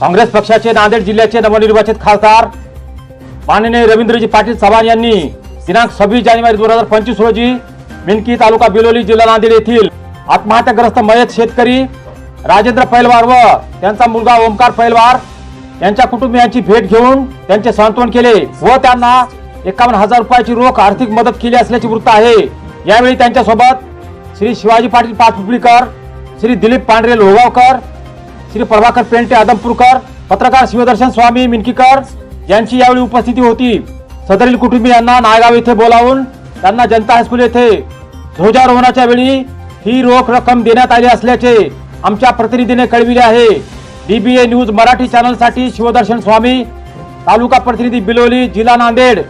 काँग्रेस पक्षाचे नांदेड जिल्ह्याचे नवनिर्वाचित खासदार माननीय रवींद्रजी पाटील चव्हाण यांनी दिनांक सव्वीस जानेवारी दोन हजार पंचवीस रोजी मिनकी तालुका बिलोली जिल्हा नांदेड येथील आत्महत्याग्रस्त मयत शेतकरी राजेंद्र पैलवार व त्यांचा मुलगा ओमकार पैलवार यांच्या कुटुंबियांची भेट घेऊन त्यांचे सांत्वन केले व त्यांना एकावन्न हजार रुपयाची रोख आर्थिक मदत केली असल्याचे वृत्त आहे. यावेळी त्यांच्यासोबत श्री शिवाजी पाटील पाचपुलीकर श्री दिलीप पांढरे लोहगावकर श्री प्रभाकर पेंटे आदमपूरकर पत्रकार शिवदर्शन स्वामी मिनकीकर यांची यावेळी उपस्थिती होती. सदरील कुटुंबियांना नायगाव येथे बोलावून त्यांना जनता हायस्कूल येथे ध्वजारोहणाच्या वेळी ही रोख रक्कम देण्यात आली असल्याचे आमच्या प्रतिनिधीने कळविले आहे. डीबीए न्यूज मराठी चॅनलसाठी शिवदर्शन स्वामी तालुका प्रतिनिधी बिलोली जिल्हा नांदेड.